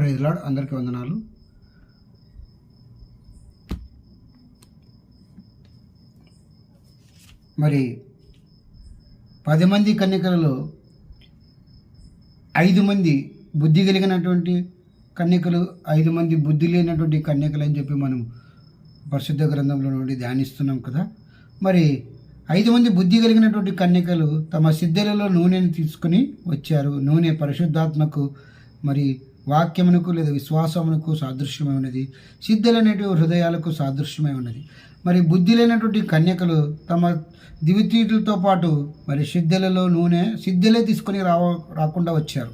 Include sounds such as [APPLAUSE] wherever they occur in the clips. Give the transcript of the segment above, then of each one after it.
ప్రైజ్లాడ్ అందరికీ వందనాలు. మరి పది మంది కన్యకలలో ఐదు మంది బుద్ధి కలిగినటువంటి కన్యకలు ఐదు మంది బుద్ధి లేనటువంటి కన్యకలు అని చెప్పి మనం పరిశుద్ధ గ్రంథంలో నుండి ధ్యానిస్తున్నాం కదా. మరి ఐదు మంది బుద్ధి కలిగినటువంటి కన్యకలు తమ సిద్ధలలో నూనెని తీసుకుని వచ్చారు. నూనె పరిశుద్ధాత్మకు మరి వాక్యమునకు లేదా విశ్వాసమునకు సాదృశ్యమై ఉన్నది. సిద్ధులైనటువంటి హృదయాలకు సాదృశ్యమై ఉన్నది. మరి బుద్ధి లేనటువంటి కన్యకలు తమ దివితీటులతో పాటు మరి సిద్ధలలో నూనె సిద్ధలే తీసుకొని రావ రాకుండా వచ్చారు.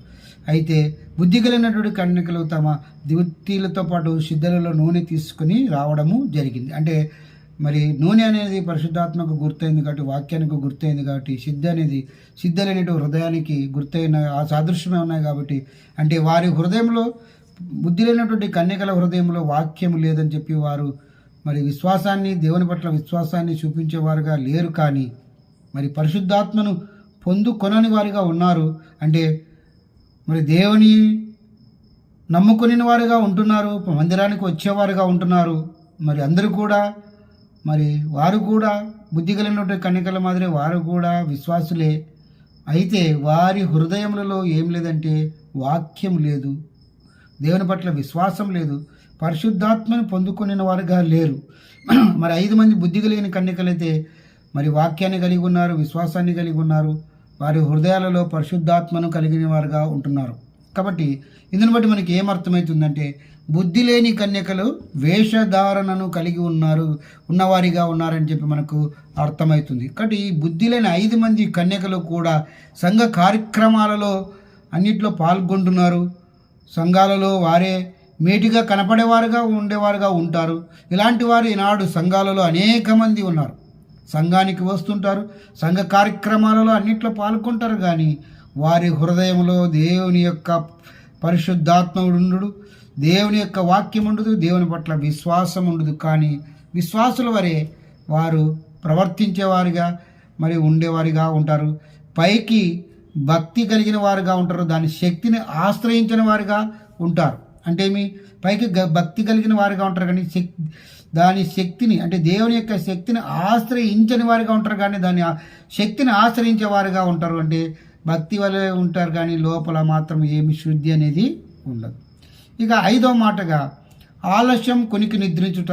అయితే బుద్ధి కలిగినటువంటి కన్యకలు తమ దివితీలతో పాటు సిద్ధలలో నూనె తీసుకుని రావడము జరిగింది. అంటే మరి నూనె అనేది పరిశుద్ధాత్మకు గుర్తయింది కాబట్టి వాక్యానికి గుర్తయింది కాబట్టి సిద్ధి అనేది సిద్ధలనేటి హృదయానికి గుర్తయిన ఆ సాదృశ్యమే ఉన్నాయి కాబట్టి అంటే వారి హృదయంలో బుద్ధి లేనటువంటి కన్యకల హృదయంలో వాక్యం లేదని చెప్పి వారు మరి విశ్వాసాన్ని దేవుని పట్ల విశ్వాసాన్ని చూపించేవారుగా లేరు కానీ మరి పరిశుద్ధాత్మను పొందుకొనని వారిగా ఉన్నారు. అంటే మరి దేవుని నమ్ముకుని వారుగా ఉంటున్నారు మందిరానికి వచ్చేవారుగా ఉంటున్నారు. మరి అందరూ కూడా మరి వారు కూడా బుద్ధి కలిగినటువంటి కన్యకల మాదిరి వారు కూడా విశ్వాసులే. అయితే వారి హృదయములలో ఏం లేదంటే వాక్యం లేదు. దేవుని పట్ల విశ్వాసం లేదు. పరిశుద్ధాత్మను పొందుకునే వారుగా లేరు. [CLEARS THROAT] మరి ఐదు మంది బుద్ధి కలిగిన కన్యకలైతే మరి వాక్యాన్ని కలిగి ఉన్నారు విశ్వాసాన్ని కలిగి ఉన్నారు. వారి హృదయాలలో పరిశుద్ధాత్మను కలిగిన వారుగా ఉంటున్నారు. కాబట్టి ఇందుని బట్టి మనకి ఏమర్థమవుతుందంటే బుద్ధి లేని కన్యకలు వేషధారణను కలిగి ఉన్నారు ఉన్నవారిగా ఉన్నారని చెప్పి మనకు అర్థమవుతుంది. కాబట్టి ఈ బుద్ధి లేని ఐదు మంది కన్యకలు కూడా సంఘ కార్యక్రమాలలో అన్నిట్లో పాల్గొంటున్నారు. సంఘాలలో వారే మేటిగా కనపడేవారుగా ఉండేవారుగా ఉంటారు. ఇలాంటి వారు ఈనాడు సంఘాలలో అనేక మంది ఉన్నారు. సంఘానికి వస్తుంటారు సంఘ కార్యక్రమాలలో అన్నిట్లో పాల్గొంటారు. కానీ వారి హృదయంలో దేవుని యొక్క పరిశుద్ధాత్మ ఉండు దేవుని యొక్క వాక్యం ఉండదు దేవుని పట్ల విశ్వాసం ఉండదు కానీ విశ్వాసుల వరే వారు ప్రవర్తించేవారుగా మరి ఉండేవారిగా ఉంటారు. పైకి భక్తి కలిగిన వారుగా ఉంటారు. దాని శక్తిని ఆశ్రయించిన వారుగా ఉంటారు. అంటే మీ పైకి గ- భక్తి కలిగిన వారుగా ఉంటారు కానీ శక్తి దాని శక్తిని అంటే దేవుని యొక్క శక్తిని ఆశ్రయించని వారుగా ఉంటారు కానీ దాని ఆ శక్తిని ఆశ్రయించే వారుగా ఉంటారు. అంటే భక్తి వలె ఉంటారు కానీ లోపల మాత్రం ఏమి శుద్ధి అనేది ఉండదు. ఇక ఐదో మాటగా ఆలస్యం కొనికి నిద్రించుట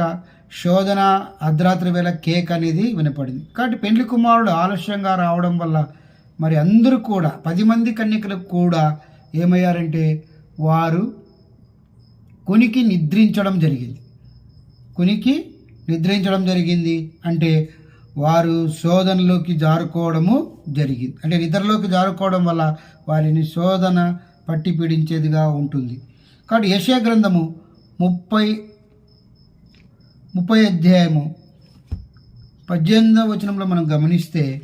శోధన అర్ధరాత్రి వేళ కేక్ అనేది వినపడింది. కాబట్టి పెండ్లి కుమారుడు ఆలస్యంగా రావడం వల్ల మరి అందరూ కూడా పది మంది కన్యకలకు కూడా ఏమయ్యారంటే వారు కొనికి నిద్రించడం జరిగింది. కొనికి నిద్రించడం జరిగింది అంటే వారు శోధనలోకి జారుకోవడము జరిగింది. అంటే నిద్రలోకి జారుకోవడం వల్ల వారిని శోధన పట్టి పీడించేదిగా ఉంటుంది. కాబట్టి యశయ గ్రంథము ముప్పై ముప్పై అధ్యాయము పద్దెనిమిదవ వచనంలో మనం గమనిస్తే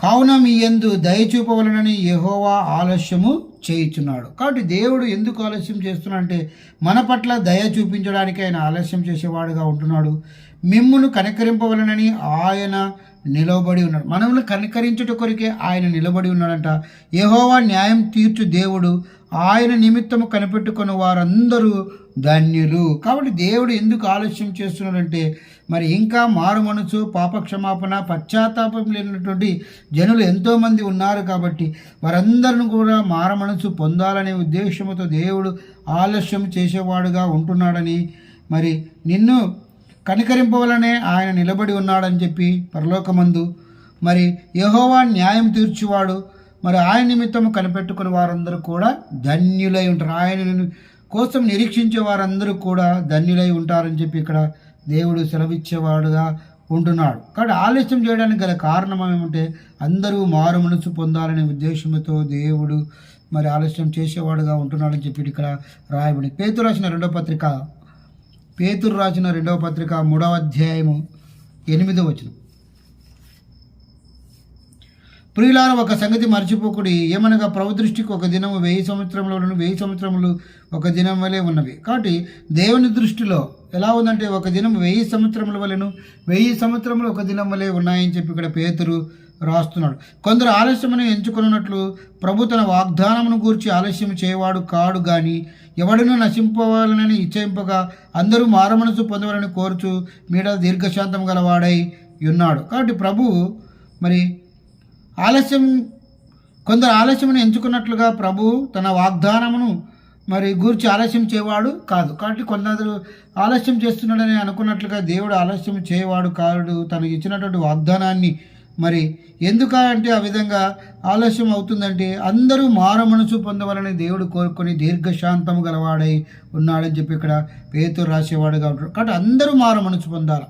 కావున మీ ఎందు దయ చూపవలనని ఆలస్యము చేయుచున్నాడు. కాబట్టి దేవుడు ఎందుకు ఆలస్యం చేస్తున్నాడు అంటే మన పట్ల దయ చూపించడానికి ఆయన ఆలస్యం చేసేవాడుగా ఉంటున్నాడు. మిమ్మును కనికరింపవలనని ఆయన నిలబడి ఉన్నాడు. మనల్ని కనికరించుట కొరికే ఆయన నిలబడి ఉన్నాడంట. యహోవా న్యాయం తీర్చు దేవుడు ఆయన నిమిత్తము కనిపెట్టుకున్న వారందరూ ధన్యులు. కాబట్టి దేవుడు ఎందుకు ఆలస్యం చేస్తున్నాడంటే మరి ఇంకా మారు మనసు పాపక్షమాపణ పశ్చాత్తాపం లేనటువంటి జనులు ఎంతోమంది ఉన్నారు కాబట్టి వారందరిని కూడా మార మనసు పొందాలనే ఉద్దేశంతో దేవుడు ఆలస్యం చేసేవాడుగా ఉంటున్నాడని మరి నిన్ను కనికరింపవలనే ఆయన నిలబడి ఉన్నాడని చెప్పి పరలోకమందు మరి యహోవా న్యాయం తీర్చువాడు. మరి ఆయన నిమిత్తము కనిపెట్టుకుని వారందరూ కూడా ధన్యులై ఉంటారు. ఆయన కోసం నిరీక్షించే వారందరూ కూడా ధన్యులై ఉంటారని చెప్పి ఇక్కడ దేవుడు సెలవిచ్చేవాడుగా ఉంటున్నాడు. కాబట్టి ఆలస్యం చేయడానికి గల కారణం ఏమంటే అందరూ మారు మనసు పొందాలనే ఉద్దేశంతో దేవుడు మరి ఆలస్యం చేసేవాడుగా ఉంటున్నాడని చెప్పి ఇక్కడ రాయబడి పేతు రాసిన రెండో పత్రిక పేతురు రాసిన రెండవ పత్రిక మూడవ అధ్యాయము ఎనిమిదవ వచనం. ప్రియులార ఒక సంగతి మర్చిపోకుడి. ఏమనగా ప్రభు దృష్టికి ఒక దినము వెయ్యి సంవత్సరంలోను వెయ్యి సంవత్సరములు ఒక దినం వలె ఉన్నవి. కాబట్టి దేవుని దృష్టిలో ఎలా ఉందంటే ఒక దినం వెయ్యి సంవత్సరముల వలెను వెయ్యి సంవత్సరములు ఒక దినం వలె ఉన్నాయని చెప్పి ఇక్కడ పేతురు రాస్తున్నాడు. కొందరు ఆలస్యమని ఎంచుకున్నట్లు ప్రభు తన వాగ్దానమును గూర్చి ఆలస్యం చేయవాడు కాడు గాని ఎవడను నశింపవాలని ఇచ్చేంపగా అందరూ మారమనసు పొందవాలని కోరుచు మీడ దీర్ఘశాంతం గలవాడై ఉన్నాడు. కాబట్టి ప్రభు మరి ఆలస్యం కొందరు ఆలస్యమును ఎంచుకున్నట్లుగా ప్రభు తన వాగ్దానమును మరి గూర్చి ఆలస్యం చేయవాడు కాదు. కాబట్టి కొందరు ఆలస్యం చేస్తున్నాడని అనుకున్నట్లుగా దేవుడు ఆలస్యం చేయవాడు కాడు. తను ఇచ్చినటువంటి వాగ్దానాన్ని మరి ఎందుకంటే ఆ విధంగా ఆలస్యం అవుతుందంటే అందరూ మార మనసు పొందవాలని దేవుడు కోరుకొని దీర్ఘశాంతము గలవాడై ఉన్నాడని చెప్పి ఇక్కడ పేతురు రాసేవాడుగా ఉంటాడు కాబట్టి అందరూ మార మనసు పొందాలి.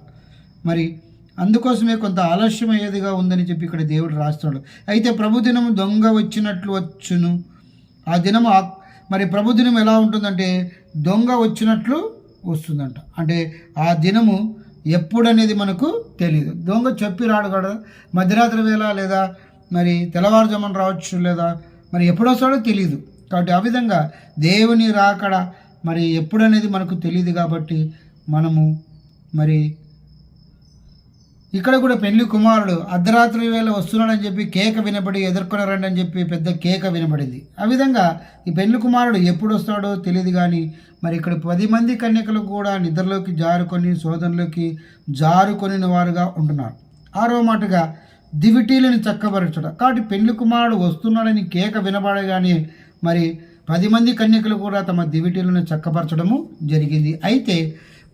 మరి అందుకోసమే కొంత ఆలస్యం అయ్యేదిగా ఉందని చెప్పి ఇక్కడ దేవుడు రాస్తున్నాడు. అయితే ప్రభుదినము దొంగ వచ్చినట్లు వచ్చును. ఆ దినము మరి ప్రభు దినం ఎలా ఉంటుందంటే దొంగ వచ్చినట్లు వస్తుందంట. అంటే ఆ దినము ఎప్పుడనేది మనకు తెలియదు దొంగ చెప్పి రాడు కదా మధ్యరాత్రి వేళ లేదా మరి తెల్లవారుజామున రావచ్చు లేదా మరి ఎప్పుడు వస్తాడో తెలియదు కాబట్టి ఆ విధంగా దేవుని రాకడ మరి ఎప్పుడనేది మనకు తెలియదు కాబట్టి మనము మరి ఇక్కడ కూడా పెళ్ళి కుమారుడు అర్ధరాత్రి వేళ వస్తున్నాడని చెప్పి కేక వినబడి ఎదుర్కొనరండి అని చెప్పి పెద్ద కేక వినబడింది. ఆ విధంగా ఈ పెళ్ళి కుమారుడు ఎప్పుడు వస్తాడో తెలియదు కానీ మరి ఇక్కడ పది మంది కన్యకలు కూడా నిద్రలోకి జారుకొని శోధనలోకి జారుకొని వారుగా ఉంటున్నారు. ఆరో మాటగా దివిటీలను చక్కబరచడం కాబట్టి పెళ్ళి కుమారుడు వస్తున్నాడని కేక వినబడగానే మరి పది మంది కన్యకలు కూడా తమ దివిటీలను చక్కపరచడము జరిగింది. అయితే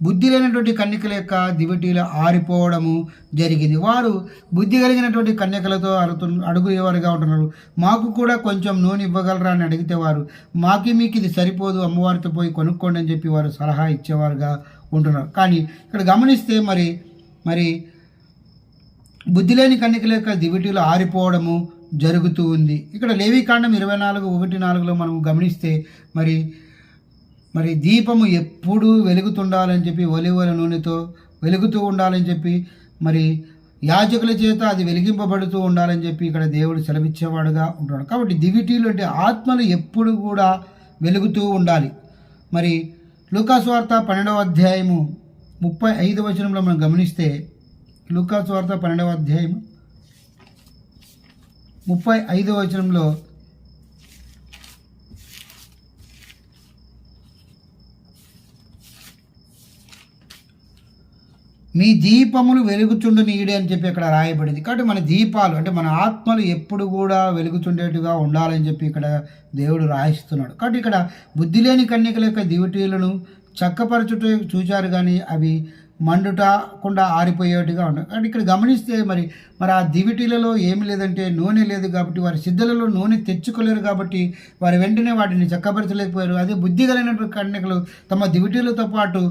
బుద్ధి లేనటువంటి కన్యకల యొక్క దివిటీలు ఆరిపోవడము జరిగింది. వారు బుద్ధి కలిగినటువంటి కన్యకలతో అడుగు అడుగుయేవారుగా ఉంటున్నారు. మాకు కూడా కొంచెం నూనె ఇవ్వగలరా అని అడిగితే వారు మాకి మీకు ఇది సరిపోదు అమ్మవారితో పోయి కొనుక్కోండి అని చెప్పి వారు సలహా ఇచ్చేవారుగా ఉంటున్నారు. కానీ ఇక్కడ గమనిస్తే మరి మరి బుద్ధి లేని కన్యకల యొక్క దివిటీలు ఆరిపోవడము జరుగుతూ ఉంది. ఇక్కడ లేవికాండం ఇరవై నాలుగు ఒకటి నాలుగులో మనం గమనిస్తే మరి మరి దీపము ఎప్పుడూ వెలుగుతుండాలని చెప్పి ఒలివల నూనెతో వెలుగుతూ ఉండాలని చెప్పి మరి యాజకుల చేత అది వెలిగింపబడుతూ ఉండాలని చెప్పి ఇక్కడ దేవుడు సెలవిచ్చేవాడుగా ఉంటాడు. కాబట్టి దివిటీలు అంటే ఆత్మలు ఎప్పుడు కూడా వెలుగుతూ ఉండాలి. మరి లూకాసు వార్త పన్నెండవ అధ్యాయము ముప్పై ఐదు వచనంలో మనం గమనిస్తే లూకాసు వార్త పన్నెండవ అధ్యాయము ముప్పై ఐదవ వచనంలో మీ దీపములు వెలుగుచుండు నీడే అని చెప్పి ఇక్కడ రాయబడింది. కాబట్టి మన దీపాలు అంటే మన ఆత్మలు ఎప్పుడు కూడా వెలుగుచుండేట్టుగా ఉండాలని చెప్పి ఇక్కడ దేవుడు రాయిస్తున్నాడు. కాబట్టి ఇక్కడ బుద్ధి లేని కన్యకల యొక్క దివిటీలను చక్కపరచుట చూచారు కానీ అవి మండుటకుండా ఆరిపోయేట్టుగా ఉన్నాయి. కాబట్టి ఇక్కడ గమనిస్తే మరి మరి ఆ దివిటీలలో ఏమి లేదంటే నూనె లేదు కాబట్టి వారి సిద్ధలలో నూనె తెచ్చుకోలేరు కాబట్టి వారు వెంటనే వాటిని చక్కపరచలేకపోయారు. అదే బుద్ధి కలిగినటువంటి కన్యకలు తమ దివిటీలతో పాటు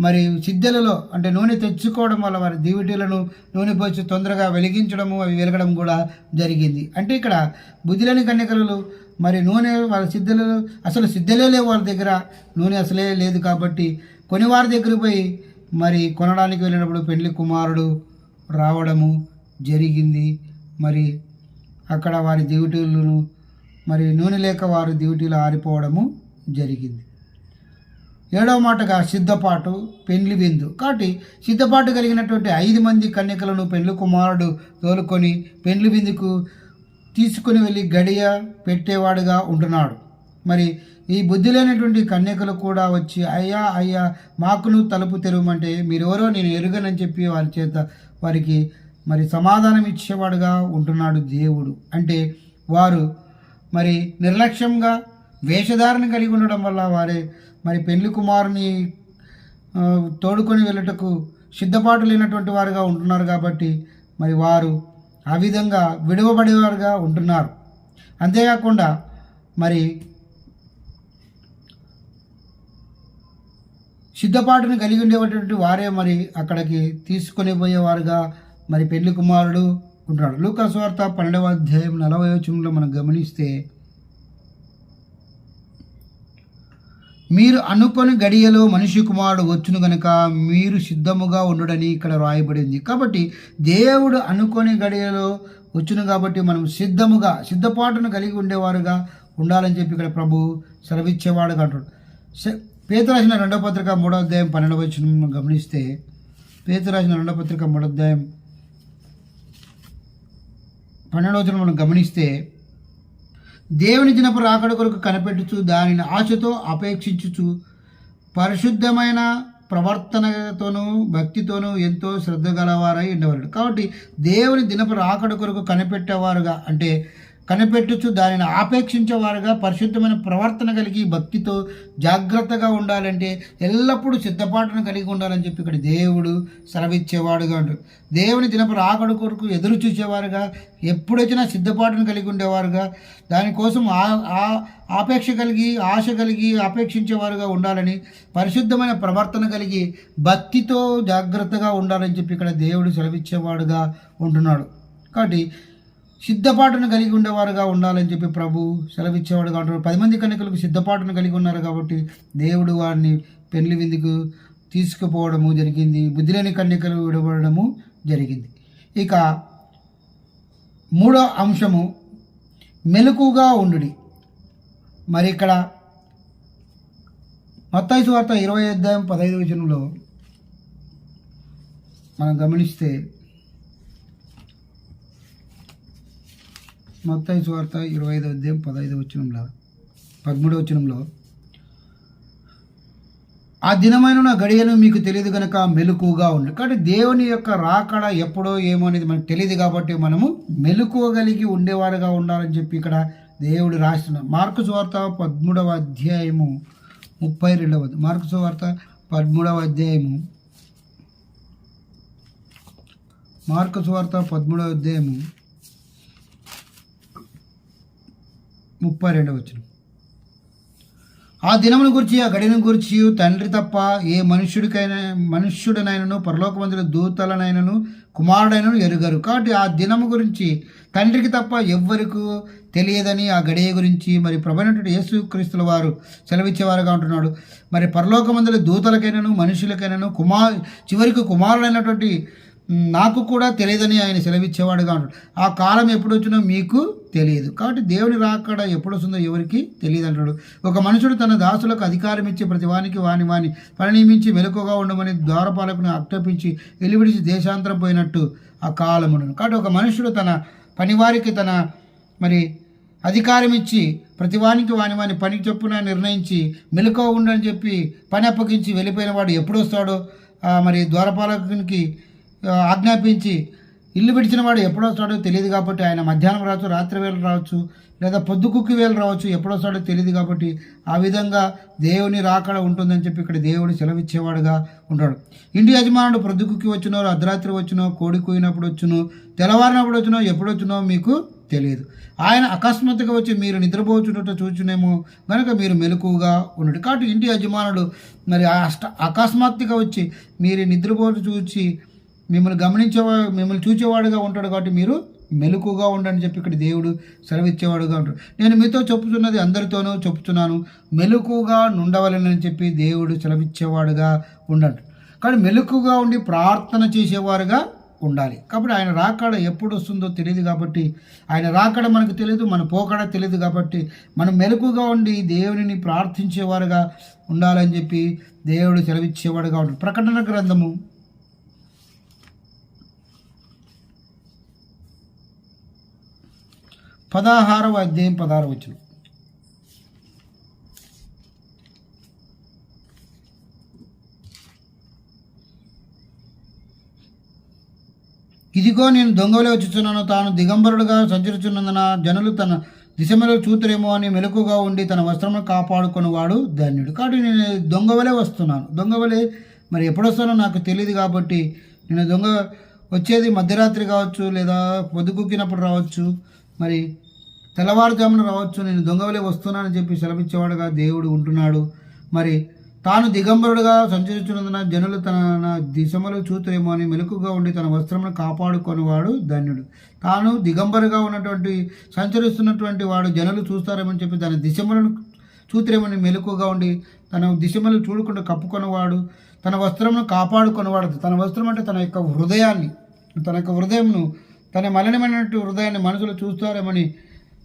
మరి సిద్ధలలో అంటే నూనె తెచ్చుకోవడం వల్ల వారి దివిటీలను నూనె పోసి తొందరగా వెలిగించడము అవి వెలగడం కూడా జరిగింది. అంటే ఇక్కడ బుద్ధిలేని కన్యకలు మరి నూనె వాళ్ళ సిద్ధలు అసలు సిద్ధలే లేవు వాళ్ళ దగ్గర. నూనె అసలే లేదు కాబట్టి కొన్ని వారి దగ్గరికి పోయి మరి కొనడానికి వెళ్ళినప్పుడు పెళ్ళి కుమారుడు రావడము జరిగింది. మరి అక్కడ వారి దివిటీలను మరి నూనె లేక వారి దివిటీలు ఆరిపోవడము జరిగింది. ఏడవ మాటగా సిద్ధపాటు పెండ్లి విందు. కాబట్టి సిద్ధపాటు కలిగినటువంటి ఐదు మంది కన్యకలను పెండ్లి కుమారుడు తోలుకొని పెండ్లి విందుకు తీసుకుని వెళ్ళి గడియ పెట్టేవాడుగా ఉంటున్నాడు. మరి ఈ బుద్ధి లేనటువంటి కన్యకలు కూడా వచ్చి అయ్యా అయ్యా మాకును తలుపు తెరవమంటే మీరెవరో నేను ఎరుగనని చెప్పి వారి చేత వారికి మరి సమాధానం ఇచ్చేవాడుగా ఉంటున్నాడు దేవుడు. అంటే వారు మరి నిర్లక్ష్యంగా వేషధారణ కలిగి ఉండడం వల్ల వారే మరి పెళ్ళి కుమారుని తోడుకొని వెళ్ళటకు సిద్ధపాటు లేనటువంటి వారుగా ఉంటున్నారు కాబట్టి మరి వారు ఆ విధంగా విడవబడేవారుగా ఉంటున్నారు. అంతేకాకుండా మరి సిద్ధపాటును కలిగి ఉండేటువంటి వారే మరి అక్కడికి తీసుకొని పోయేవారుగా మరి పెళ్ళి కుమారుడు ఉంటున్నాడు. లూకాసు వార్త పన్నెండవ అధ్యాయం నలభై వచనంలో మనం గమనిస్తే మీరు అనుకొని గడియలో మనిషి కుమారుడు వచ్చును గనుక మీరు సిద్ధముగా ఉండడని ఇక్కడ రాయబడింది. కాబట్టి దేవుడు అనుకొని గడియలో వచ్చును కాబట్టి మనం సిద్ధముగా సిద్ధపాటును కలిగి ఉండేవారుగా ఉండాలని చెప్పి ఇక్కడ ప్రభు సెలవిచ్చేవాడుగా అంటాడు స- పేతు రెండవ పత్రిక మూడో అధ్యాయం పన్నెండవ వచ్చిన గమనిస్తే పేతు రాసిన రెండవ పత్రిక మూడో అధ్యాయం పన్నెండవ మనం గమనిస్తే దేవుని దినపు రాకడ కొరకు కనిపెట్టుచు దానిని ఆశతో అపేక్షించుచు పరిశుద్ధమైన ప్రవర్తనతోనూ భక్తితోనూ ఎంతో శ్రద్ధ గలవారై ఉండేవారు కాబట్టి దేవుని దినపు రాకడ కొరకు కనిపెట్టేవారుగా అంటే కనిపెట్టుచు దానిని ఆపేక్షించేవారుగా పరిశుద్ధమైన ప్రవర్తన కలిగి భక్తితో జాగ్రత్తగా ఉండాలంటే ఎల్లప్పుడూ సిద్ధపాటును కలిగి ఉండాలని చెప్పి ఇక్కడ దేవుడు సెలవిచ్చేవాడుగా ఉంటాడు దేవుని దినపు రాకడ కొరకు ఎదురు చూసేవారుగా ఎప్పుడొచ్చినా సిద్ధపాటును కలిగి ఉండేవారుగా దానికోసం ఆ ఆ- ఆపేక్ష కలిగి ఆశ కలిగి ఆపేక్షించేవారుగా ఉండాలని పరిశుద్ధమైన ప్రవర్తన కలిగి భక్తితో జాగ్రత్తగా ఉండాలని చెప్పి ఇక్కడ దేవుడు సెలవిచ్చేవాడుగా ఉంటున్నాడు. కాబట్టి సిద్ధపాటును కలిగి ఉండేవారుగా ఉండాలని చెప్పి ప్రభు సెలవిచ్చేవాడుగా కాబట్టి పది మంది కన్యకలకు సిద్ధపాటును కలిగి ఉన్నారు కాబట్టి దేవుడు వారిని పెళ్ళి విందుకు తీసుకుపోవడము జరిగింది. బుద్ధిలేని కన్యకలు విడబడము జరిగింది. ఇక మూడో అంశము మెలకుగా ఉండుడి. మరి ఇక్కడ మత్తాయి వార్త ఇరవై అధ్యాయం పదహైదు వచనంలో మనం గమనిస్తే మత్తాయి వార్త ఇరవై ఐదు అధ్యాయం పదహైదు వచనంలో పదమూడవ వచనంలో. ఆ దినమైన గడియను మీకు తెలియదు కనుక మెలకుగా ఉండు. కాబట్టి దేవుని యొక్క రాకడ ఎప్పుడో ఏమో అనేది మనకు తెలియదు కాబట్టి మనము మెలకువగలిగి ఉండేవారుగా ఉండాలని చెప్పి ఇక్కడ దేవుడు రాస్తున్నాడు. మార్కు సువార్త పదమూడవ అధ్యాయము ముప్పై రెండవ మార్కు సువార్త పదమూడవ అధ్యాయము మార్కు సువార్త పదమూడవ అధ్యాయము ముప్పై రెండవ వచ్చిన ఆ దినమును గురించి ఆ గడిని గురించి తండ్రి తప్ప ఏ మనుష్యుడికైనా మనుష్యుడనైనను పరలోకమందుల దూతలనైనను కుమారుడైనను ఎరుగరు. కాబట్టి ఆ దినము గురించి తండ్రికి తప్ప ఎవ్వరికు తెలియదని ఆ గడియ గురించి మరి ప్రభైనటువంటి యేసు క్రీస్తుల వారు సెలవిచ్చేవారుగా ఉంటున్నాడు. మరి పరలోకమందుల దూతలకైనను మనుషులకైనను కుమార్ చివరికి కుమారుడైనటువంటి నాకు కూడా తెలియదని ఆయన సెలవిచ్చేవాడుగా ఉంటాడు. ఆ కాలం ఎప్పుడు వచ్చినో మీకు తెలియదు. కాబట్టి దేవుని రాకడ ఎప్పుడు వస్తుందో ఎవరికి తెలియదు అంటాడు ఒక మనుషుడు తన దాసులకు అధికారం ఇచ్చి ప్రతి వానికి వాని వాని పని నియమించి ఉండమని ద్వారపాలకుని ఆజ్ఞాపించి వెలువిడిచి దేశాంతరం పోయినట్టు ఆ కాలమును కాబట్టి ఒక మనుషుడు తన పనివారికి తన మరి అధికారం ఇచ్చి ప్రతివానికి వాని వాని పని చొప్పున నిర్ణయించి మెలుకవ ఉండని చెప్పి పని అప్పగించి వెళ్ళిపోయిన వాడు ఎప్పుడు వస్తాడో మరి ద్వారపాలకునికి ఆజ్ఞాపించి ఇల్లు విడిచిన వాడు ఎప్పుడొస్తాడో తెలియదు కాబట్టి ఆయన మధ్యాహ్నం రావచ్చు రాత్రి వేళ రావచ్చు లేదా పొద్దుకుక్కి వేళ రావచ్చు ఎప్పుడొస్తాడో తెలియదు కాబట్టి ఆ విధంగా దేవుని రాకడ ఉంటుందని చెప్పి ఇక్కడ దేవుడు సెలవిచ్చేవాడుగా ఉంటాడు. ఇంటి యజమానుడు పొద్దుకుక్కి వచ్చినో అర్ధరాత్రి వచ్చినో కోడి కూయినప్పుడు వచ్చునో తెల్లవారినప్పుడు వచ్చినో ఎప్పుడొచ్చినో మీకు తెలియదు. ఆయన అకస్మాత్తుగా వచ్చి మీరు నిద్రపోచున్నట్టు చూచునేమో కనుక మీరు మెలకుగా ఉండడు కాబట్టి ఇంటి యజమానుడు మరి ఆ అష్ట అకస్మాత్తుగా వచ్చి మీరు నిద్రపోటు చూచి మిమ్మల్ని గమనించే మిమ్మల్ని చూచేవాడుగా ఉంటాడు కాబట్టి మీరు మెలకుగా ఉండని చెప్పి ఇక్కడ దేవుడు సెలవిచ్చేవాడుగా ఉంటాడు. నేను మీతో చెప్పుతున్నది అందరితోనూ చెప్తున్నాను మెలకుగా నుండవలనని చెప్పి దేవుడు సెలవిచ్చేవాడుగా ఉండండి. కానీ మెలకుగా ఉండి ప్రార్థన చేసేవారుగా ఉండాలి. కాబట్టి ఆయన రాకడ ఎప్పుడు వస్తుందో తెలియదు కాబట్టి ఆయన రాకడ మనకు తెలియదు మన పోకడ తెలియదు కాబట్టి మనం మెలకుగా ఉండి దేవునిని ప్రార్థించేవారుగా ఉండాలని చెప్పి దేవుడు సెలవిచ్చేవాడుగా ఉంటాడు. ప్రకటన గ్రంథము పదహారవ అధ్యాయం పదహారు వచ్చిన. ఇదిగో నేను దొంగలే వచ్చుచున్నాను తాను దిగంబరుడుగా సంచరిచున్నందున జనులు తన దిశమలో చూతురేమో అని మెలకుగా ఉండి తన వస్త్రమును కాపాడుకునేవాడు ధన్యుడు. కాబట్టి నేను దొంగవలే వస్తున్నాను. దొంగవలే మరి ఎప్పుడు వస్తానో నాకు తెలియదు కాబట్టి నేను దొంగ వచ్చేది మధ్యరాత్రి కావచ్చు లేదా పొద్దుకుక్కినప్పుడు రావచ్చు మరి తెల్లవారుజామున రావచ్చు నేను దొంగవలే వస్తున్నానని చెప్పి సెలవిచ్చేవాడుగా దేవుడు ఉంటున్నాడు. మరి తాను దిగంబరుడుగా సంచరించినందున జనులు తన దిశమలు చూతురేమో అని మెలకుగా ఉండి తన వస్త్రమును కాపాడుకొనివాడు ధన్యుడు. తాను దిగంబరుగా ఉన్నటువంటి సంచరిస్తున్నటువంటి వాడు జనులు చూస్తారేమని చెప్పి తన దిశములను చూతురేమని మెలకుగా ఉండి తన దిశమలు చూడకుండా కప్పుకొనేవాడు తన వస్త్రమును కాపాడుకునేవాడు. తన వస్త్రం అంటే తన యొక్క హృదయాన్ని తన యొక్క హృదయంను తన మలినమైనటువంటి హృదయాన్ని మనుషులు చూస్తారేమని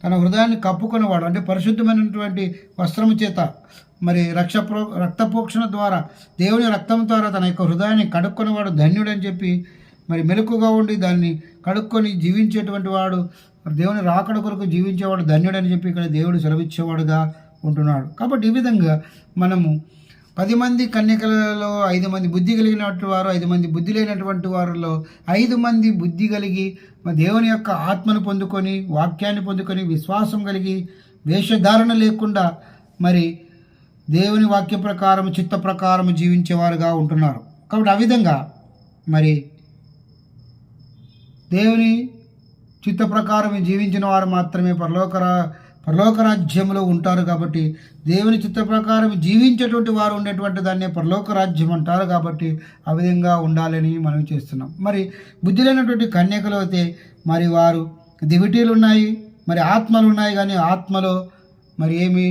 తన హృదయాన్ని కప్పుకునేవాడు అంటే పరిశుద్ధమైనటువంటి వస్త్రము చేత మరి రక్ష రక్తపోక్షణ ద్వారా దేవుని రక్తం ద్వారా తన యొక్క హృదయాన్ని కడుక్కునేవాడు ధన్యుడని చెప్పి మరి మెలకుగా ఉండి దాన్ని కడుక్కొని జీవించేటువంటి వాడు మరి దేవుని రాకడ కొరకు జీవించేవాడు ధన్యుడని చెప్పి ఇక్కడ దేవుడు సెలవిచ్చేవాడుగా ఉంటున్నాడు. కాబట్టి ఈ విధంగా మనము పది మంది కన్యకలలో ఐదు మంది బుద్ధి కలిగినటువంటి వారు ఐదు మంది బుద్ధి లేనటువంటి వారిలో ఐదు మంది బుద్ధి కలిగి దేవుని యొక్క ఆత్మను పొందుకొని వాక్యాన్ని పొందుకొని విశ్వాసం కలిగి వేషధారణ లేకుండా మరి దేవుని వాక్య ప్రకారం చిత్త ప్రకారం జీవించేవారుగా ఉంటున్నారు. కాబట్టి ఆ విధంగా మరి దేవుని చిత్త ప్రకారం జీవించిన వారు మాత్రమే పరలోక పరలోకరాజ్యంలో రాజ్యంలో ఉంటారు కాబట్టి దేవుని చిత్త ప్రకారం జీవించేటువంటి వారు ఉండేటువంటి దాన్నే పరలోకరాజ్యం అంటారు కాబట్టి ఆ విధంగా ఉండాలని మనం చేస్తున్నాం. మరి బుద్ధి లేనటువంటి కన్యకలు అయితే మరి వారు దివిటీలు ఉన్నాయి మరి ఆత్మలు ఉన్నాయి కానీ ఆత్మలో మరి ఏమి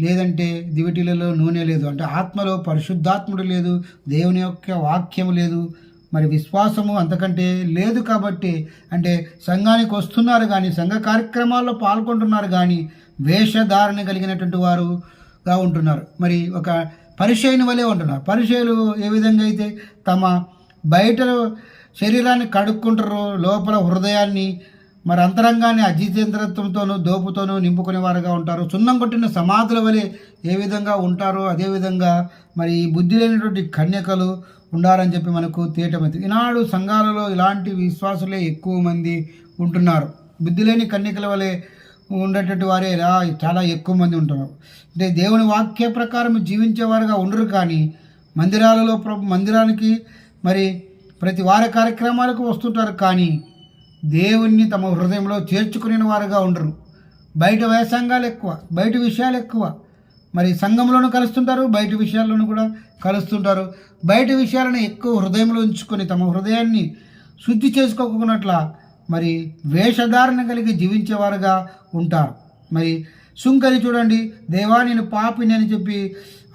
లేదంటే దివిటీలలో నూనె లేదు. అంటే ఆత్మలో పరిశుద్ధాత్ముడు లేదు దేవుని యొక్క వాక్యం లేదు మరి విశ్వాసము అంతకంటే లేదు కాబట్టి అంటే సంఘానికి వస్తున్నారు కానీ సంఘ కార్యక్రమాల్లో పాల్గొంటున్నారు కానీ వేషధారణ కలిగినటువంటి వారుగా ఉంటున్నారు. మరి ఒక పరిచయని వలె ఉంటున్నారు. పరిచయలు ఏ విధంగా అయితే తమ బయట శరీరాన్ని కడుక్కుంటారో లోపల హృదయాన్ని మరి అంతరంగాన్ని అజితేంద్రత్వంతోనూ దోపుతోనూ నింపుకునేవారుగా ఉంటారు. సున్నం కొట్టిన సమాధుల వలె ఏ విధంగా ఉంటారో అదేవిధంగా మరి ఈ బుద్ధి లేనటువంటి కన్యకలు ఉండాలని చెప్పి మనకు తేటమైంది ఈనాడు సంఘాలలో ఇలాంటి విశ్వాసులే ఎక్కువ మంది ఉంటున్నారు. బుద్ధి లేని కన్యకల వలె ఉండేటటువంటి వారే రా చాలా ఎక్కువ మంది ఉంటున్నారు. అంటే దేవుని వాక్య ప్రకారం జీవించేవారుగా ఉండరు కానీ మందిరాలలో మందిరానికి మరి ప్రతి వార కార్యక్రమాలకు వస్తుంటారు కానీ దేవుణ్ణి తమ హృదయంలో చేర్చుకునే వారుగా ఉండరు. బయట వ్యాసంగాలు ఎక్కువ బయట విషయాలు ఎక్కువ. మరి సంఘంలోనూ కలుస్తుంటారు బయట విషయాల్లోనూ కూడా కలుస్తుంటారు. బయట విషయాలను ఎక్కువ హృదయంలో ఉంచుకొని తమ హృదయాన్ని శుద్ధి చేసుకోకున్నట్ల మరి వేషధారణ కలిగి జీవించేవారుగా ఉంటారు. మరి సుంకరి చూడండి దేవా నేను పాపిని అని చెప్పి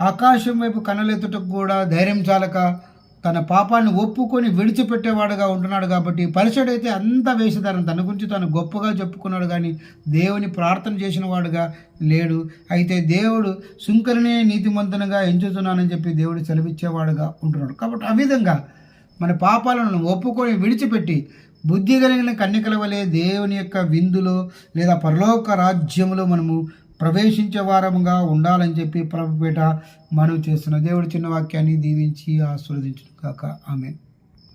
ఆకాశం వైపు కన్నలెత్తుటకు కూడా ధైర్యం చాలక తన పాపాన్ని ఒప్పుకొని విడిచిపెట్టేవాడుగా ఉంటున్నాడు కాబట్టి పరిచడైతే అంత వేషధారణ. తన గురించి తను గొప్పగా చెప్పుకున్నాడు కానీ దేవుని ప్రార్థన చేసిన వాడుగా లేడు. అయితే దేవుడు సుంకరినే నీతిమంతునిగా ఎంచుతున్నానని చెప్పి దేవుడు సెలవిచ్చేవాడుగా ఉంటున్నాడు. కాబట్టి ఆ విధంగా మన పాపాలను ఒప్పుకొని విడిచిపెట్టి బుద్ధి కలిగిన కన్యకల వలె దేవుని యొక్క విందులో లేదా పరలోక రాజ్యములో మనము ప్రవేశించే వారముగా ఉండాలని చెప్పి ప్రభుపేట మనవి చేస్తున్న దేవుడి చిన్న వాక్యాన్ని దీవించి ఆశీర్వదించును కాక ఆమె